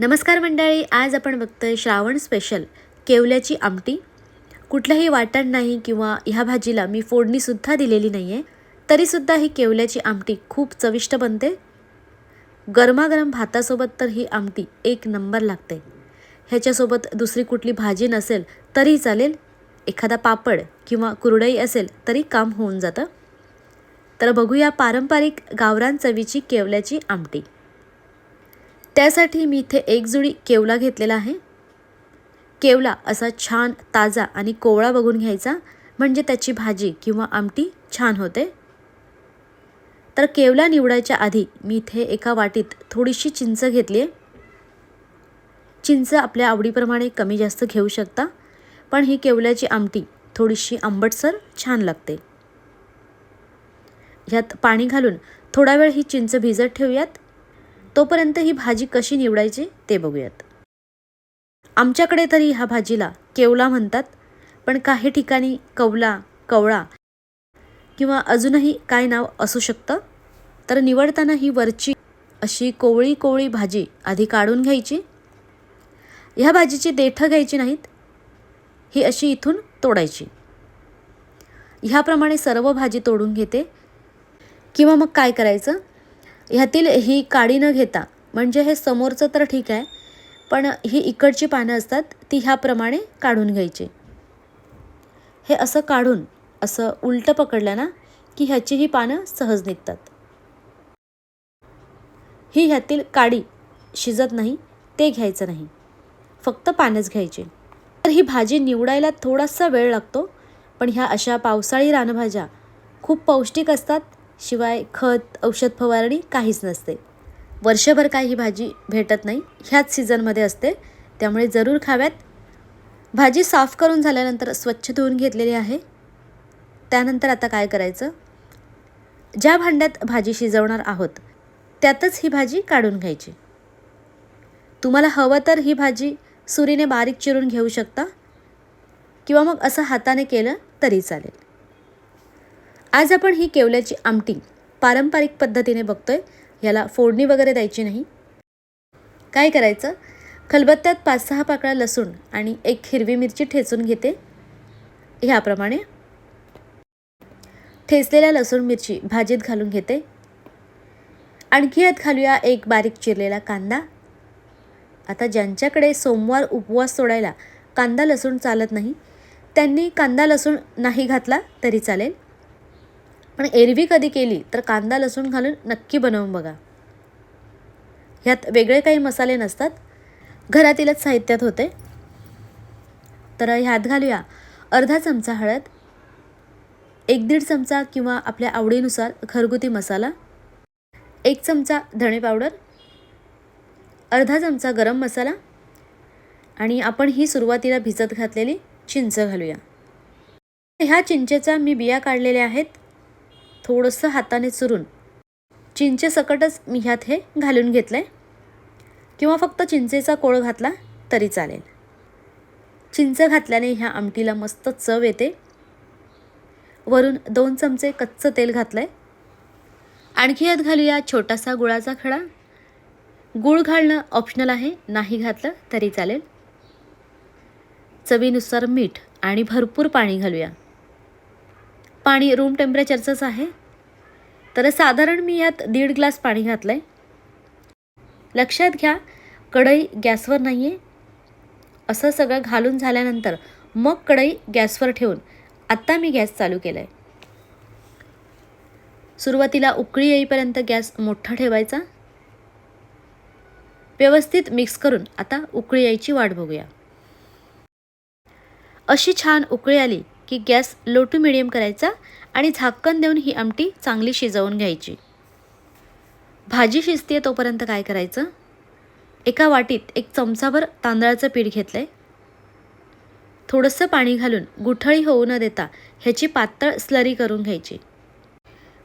नमस्कार मंडळी आज आपण बघतोय श्रावण स्पेशल केवल्याची आमटी. कुठलंही वाटण नाही किंवा ह्या भाजीला मी फोडणीसुद्धा दिलेली नाही आहे तरीसुद्धा ही केवल्याची आमटी खूप चविष्ट बनते. गरमागरम भातासोबत तर ही आमटी एक नंबर लागते. ह्याच्यासोबत दुसरी कुठली भाजी नसेल तरी चालेल एखादा पापड किंवा कुरडई असेल तरी काम होऊन जातं. तर बघूया पारंपरिक गावरान चवीची केवल्याची आमटी. त्यासाठी मी इथे एक जुडी केवला घेतलेला आहे. केवला असा छान ताजा आणि कोवळा बघून घ्यायचा. म्हणजे त्याची भाजी किंवा आमटी छान होते. तर केवला निवडायच्या आधी मी इथे एका वाटीत थोडीशी चिंच घेतली आहे. चिंच आपल्या आवडीप्रमाणे कमी जास्त घेऊ शकता. पण ही केवल्याची आमटी थोडीशी आंबटसर छान लागते. ह्यात पाणी घालून थोडा वेळ ही चिंच भिजत ठेवूयात. तोपर्यंत ही भाजी कशी निवडायची ते बघूयात. आमच्याकडे तरी ह्या भाजीला केवला म्हणतात पण काही ठिकाणी कवला कवळा किंवा अजूनही काय नाव असू शकतं? तर निवडताना ही वरची अशी कोवळी कोवळी भाजी आधी काढून घ्यायची. ह्या भाजीची देठं घ्यायची नाहीत ही अशी इथून तोडायची. ह्याप्रमाणे सर्व भाजी तोडून घेते. किंवा मग काय करायचं? ह्यातील ही काडी न घेता म्हणजे हे समोरचं तर ठीक आहे पण ही इकडची पानं असतात ती ह्याप्रमाणे काढून घ्यायची. हे असं काढून असं उलटं पकडलं ना की ह्याची ही पानं सहज निघतात. ही ह्यातील काडी शिजत नाही ते घ्यायचं नाही. फक्त पानच घ्यायचे. तर ही भाजी निवडायला थोडासा वेळ लागतो पण ह्या अशा पावसाळी रानभाज्या खूप पौष्टिक असतात शिवाय खत औषध फवारणी काहीच नसते. वर्षभर काही ही भाजी भेटत नाही. ह्याच सीझनमध्ये असते. त्यामुळे जरूर खाव्यात. भाजी साफ करून झाल्यानंतर स्वच्छ धुवून घेतलेली आहे. त्यानंतर आता काय करायचं? ज्या भांड्यात भाजी शिजवणार आहोत त्यातच ही भाजी काढून घ्यायची. तुम्हाला हवं तर ही भाजी सुरीने बारीक चिरून घेऊ शकता किंवा मग असं हाताने केलं तरी चालेल. आज आपण ही केवल्याची आमटी पारंपरिक पद्धतीने बघतोय. याला फोडणी वगैरे द्यायची नाही. काय करायचं? खलबत्त्यात पाच सहा पाकळा लसूण आणि एक हिरवी मिरची ठेचून घेते. ह्याप्रमाणे ठेचलेल्या लसूण मिरची भाजीत घालून घेते. आणखी यात घालूया एक बारीक चिरलेला कांदा. आता ज्यांच्याकडे सोमवार उपवास सोडायला कांदा लसूण चालत नाही त्यांनी कांदा लसूण नाही घातला तरी चालेल. पण एरवी कधी केली तर कांदा लसूण घालून नक्की बनवून बघा. ह्यात वेगळे काही मसाले नसतात. घरातीलच साहित्यात होते. तर ह्यात घालूया अर्धा चमचा हळद एक दीड चमचा किंवा आपल्या आवडीनुसार घरगुती मसाला एक चमचा धणे पावडर अर्धा चमचा गरम मसाला आणि आपण ही सुरुवातीला भिजत घातलेली चिंच घालूया. ह्या चिंचेचा मी बिया काढलेल्या आहेत. थोडंसं हाताने चुरून. चिंचेसकटच मी ह्यात हे घालून घेतलं आहे किंवा फक्त चिंचेचा कोळ घातला तरी चालेल. चिंच घातल्याने ह्या आमटीला मस्त चव येते. वरून दोन चमचे कच्चं तेल घातलं आहे आणखी यात घालूया छोटासा गुळाचा खडा. गूळ घालणं ऑप्शनल आहे नाही घातलं तरी चालेल. चवीनुसार मीठ आणि भरपूर पाणी घालूया. पाणी रूम टेम्परेचरचंच आहे. तर साधारण मी यात दीड ग्लास पाणी घातलं आहे लक्षात घ्या कढई गॅसवर नाही आहे असं सगळं घालून झाल्यानंतर मग कढई गॅसवर ठेवून आत्ता मी गॅस चालू केला आहे सुरुवातीला उकळी येईपर्यंत गॅस मोठा ठेवायचा. व्यवस्थित मिक्स करून आता उकळी यायची वाट बघूया. अशी छान उकळी आली की गॅस लो टू मिडियम करायचा आणि झाकण देऊन ही आमटी चांगली शिजवून घ्यायची. भाजी शिजते तोपर्यंत काय करायचं? एका वाटीत एक चमचाभर तांदळाचं पीठ घेतलं आहे थोडंसं पाणी घालून गुठळी होऊ न देता ह्याची पातळ स्लरी करून घ्यायची.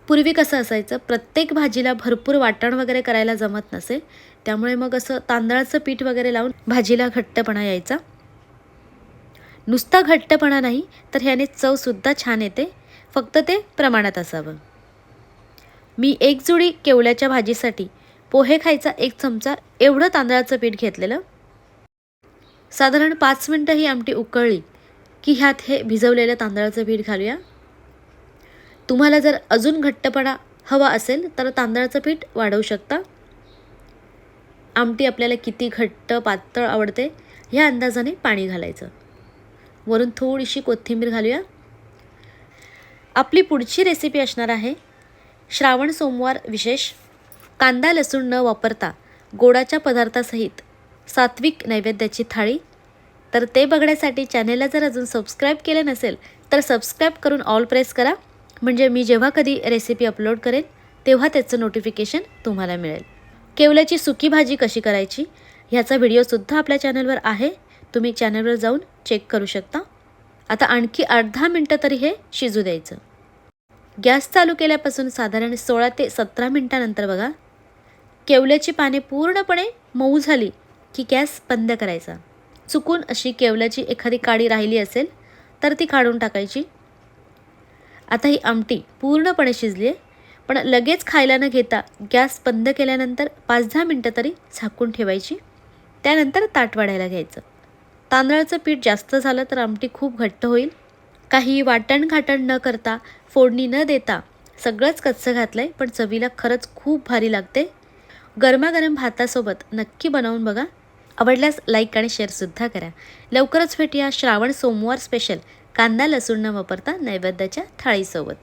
पूर्वी कसं असायचं? प्रत्येक भाजीला भरपूर वाटण वगैरे करायला जमत नसे. त्यामुळे मग असं तांदळाचं पीठ वगैरे लावून भाजीला घट्टपणा यायचा. नुसता घट्टपणा नाही तर ह्याने चवसुद्धा छान येते. फक्त ते प्रमाणात असावं. मी एक जुडी केवल्याच्या भाजीसाठी पोहे खायचा एक चमचा एवढं तांदळाचं पीठ घेतलेलं. साधारण पाच मिनटं ही आमटी उकळली की ह्यात हे भिजवलेलं तांदळाचं पीठ घालूया. तुम्हाला जर अजून घट्टपणा हवा असेल तर तांदळाचं पीठ वाढवू शकता. आमटी आपल्याला किती घट्ट पातळ आवडते ह्या अंदाजाने पाणी घालायचं. वरून थोडीशी कोथिंबीर घालूया. आपली पुढची रेसिपी असणार आहे श्रावण सोमवार विशेष. कांदा लसूण न वापरता गोडाच्या पदार्थासहित सात्विक नैवेद्याची थाळी. तर ते बघण्यासाठी चॅनेलला जर अजून सबस्क्राईब केलं नसेल तर सबस्क्राईब करून ऑल प्रेस करा. म्हणजे मी जेव्हा कधी रेसिपी अपलोड करेन तेव्हा त्याचं नोटिफिकेशन तुम्हाला मिळेल. केवल्याची सुकी भाजी कशी करायची ह्याचा व्हिडिओसुद्धा आपल्या चॅनलवर आहे. तुम्ही चॅनलवर जाऊन चेक करू शकता. आता आणखी अर्धा मिनटं तरी हे शिजू द्यायचं. गॅस चालू केल्यापासून साधारण सोळा ते सतरा मिनटानंतर बघा. केवल्याची पाने पूर्णपणे मऊ झाली की गॅस बंद करायचा. चुकून अशी केवल्याची एखादी काडी राहिली असेल तर ती काढून टाकायची. आता ही आमटी पूर्णपणे शिजली आहे पण लगेच खायला न घेता गॅस बंद केल्यानंतर पाच दहा मिनटं तरी झाकून ठेवायची. त्यानंतर ताट वाढायला घ्यायचं. तांदळाचं पीठ जास्त झालं तर आमटी खूप घट्ट होईल. काही वाटण घाटण न करता फोडणी न देता सगळंच कच्चं घातलं आहे पण चवीला खरंच खूप भारी लागते. गरमागरम भातासोबत नक्की बनवून बघा. आवडल्यास लाईक आणि शेअरसुद्धा करा. लवकरच भेटूया श्रावण सोमवार स्पेशल कांदा लसूण न वापरता नैवेद्याच्या थाळीसोबत.